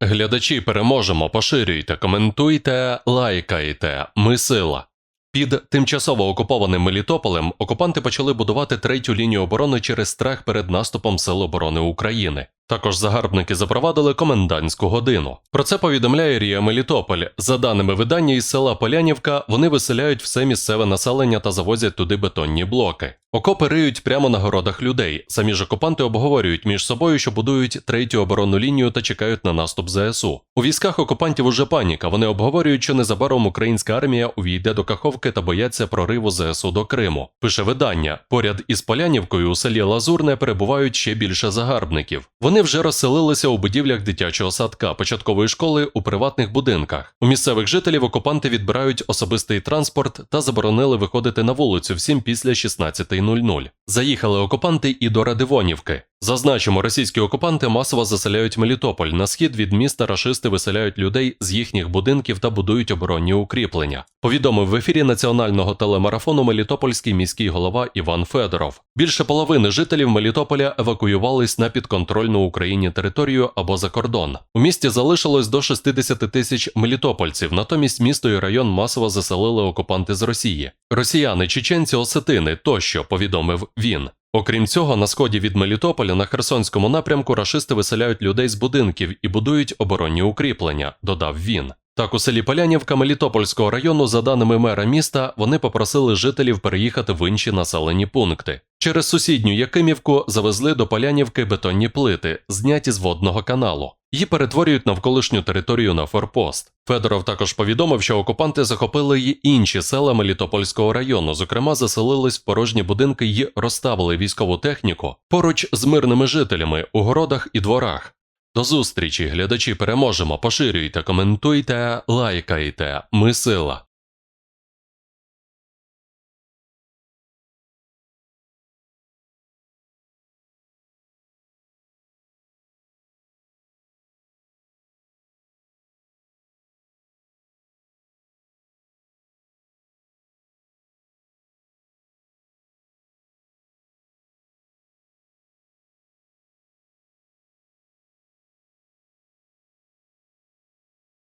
Глядачі переможемо, поширюйте, коментуйте, лайкайте. Ми сила. Під тимчасово окупованим Мелітополем окупанти почали будувати третю лінію оборони через страх перед наступом Сил оборони України. Також загарбники запровадили комендантську годину. Про це повідомляє Рія Мелітополь. За даними видання із села Полянівка, вони виселяють все місцеве населення та завозять туди бетонні блоки. Окопи риють прямо на городах людей. Самі ж окупанти обговорюють між собою, що будують третю оборонну лінію та чекають на наступ ЗСУ. У військах окупантів уже паніка. Вони обговорюють, що незабаром українська армія увійде до Каховки та бояться прориву ЗСУ до Криму. Пише видання. Поряд із Полянівкою у селі Лазурне перебувають ще більше загарбників. Вони вже розселилися у будівлях дитячого садка, початкової школи у приватних будинках. У місцевих жителів окупанти відбирають особистий транспорт та заборонили виходити на вулицю всім після 16.00. Заїхали окупанти і до Радивонівки. Зазначимо, російські окупанти масово заселяють Мелітополь. На схід від міста рашисти виселяють людей з їхніх будинків та будують оборонні укріплення. Повідомив в ефірі національного телемарафону Мелітопольський міський голова Іван Федоров. Більше половини жителів Мелітополя евакуювались на підконтрольну Україні територію або за кордон. У місті залишилось до 60 тисяч мелітопольців. Натомість місто і район масово заселили окупанти з Росії. Росіяни, чеченці, осетини тощо повідомив він. Окрім цього, на сході від Мелітополя на Херсонському напрямку рашисти виселяють людей з будинків і будують оборонні укріплення, додав він. Так, у селі Полянівка Мелітопольського району, за даними мера міста, вони попросили жителів переїхати в інші населені пункти. Через сусідню Якимівку завезли до Полянівки бетонні плити, зняті з водного каналу. Її перетворюють навколишню територію на форпост. Федоров також повідомив, що окупанти захопили й інші села Мелітопольського району, зокрема, заселились в порожні будинки й розставили військову техніку поруч з мирними жителями у городах і дворах. До зустрічі, глядачі, переможемо. Поширюйте, коментуйте, лайкайте. Ми сила.